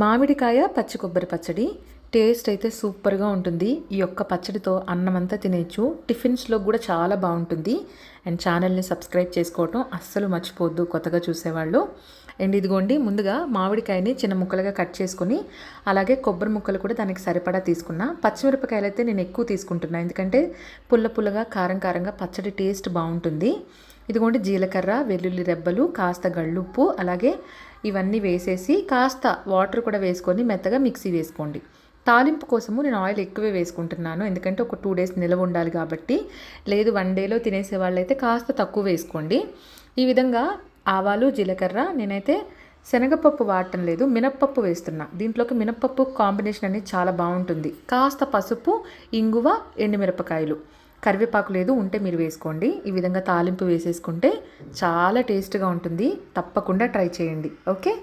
మామిడికాయ పచ్చి కొబ్బరి పచ్చడి. టేస్ట్ అయితే సూపర్గా ఉంటుంది. ఈ యొక్క పచ్చడితో అన్నం అంతా తినేయచ్చు టిఫిన్స్లో కూడా చాలా బాగుంటుంది. అండ్ ఛానల్ని సబ్స్క్రైబ్ చేసుకోవటం అస్సలు మర్చిపోవద్దు కొత్తగా చూసేవాళ్ళు. అండ్ ఇదిగోండి ముందుగా మామిడికాయని చిన్న ముక్కలుగా కట్ చేసుకొని అలాగే కొబ్బరి ముక్కలు కూడా దానికి సరిపడా తీసుకున్నా. పచ్చిమిరపకాయలు అయితే నేను ఎక్కువ తీసుకుంటున్నా ఎందుకంటే పుల్ల పుల్లగా కారం కారంగా పచ్చడి టేస్ట్ బాగుంటుంది. ఇదిగోండి జీలకర్ర వెల్లుల్లి రెబ్బలు కాస్త గళ్ళుప్పు అలాగే ఇవన్నీ వేసేసి కాస్త వాటర్ కూడా వేసుకొని మెత్తగా మిక్సీ వేసుకోండి. తాలింపు కోసము నేను ఆయిల్ ఎక్కువే వేసుకుంటున్నాను. ఎందుకంటే ఒక టూ డేస్ నిలవ ఉండాలి కాబట్టి. లేదు వన్ డేలో తినేసే వాళ్ళైతే కాస్త తక్కువ వేసుకోండి. ఈ విధంగా ఆవాలు జీలకర్ర నేనైతే శనగపప్పు వాడటం లేదు మినప్పప్పు వేస్తున్నా. దీంట్లోకి మినప్పప్పు కాంబినేషన్ అనేది చాలా బాగుంటుంది. కాస్త పసుపు ఇంగువ ఎండుమిరపకాయలు. కరివేపాకు లేదు ఉంటే మీరు వేసుకోండి. ఈ విధంగా తాలింపు వేసేసుకుంటే చాలా టేస్ట్గా ఉంటుంది. తప్పకుండా ట్రై చేయండి. ఓకే?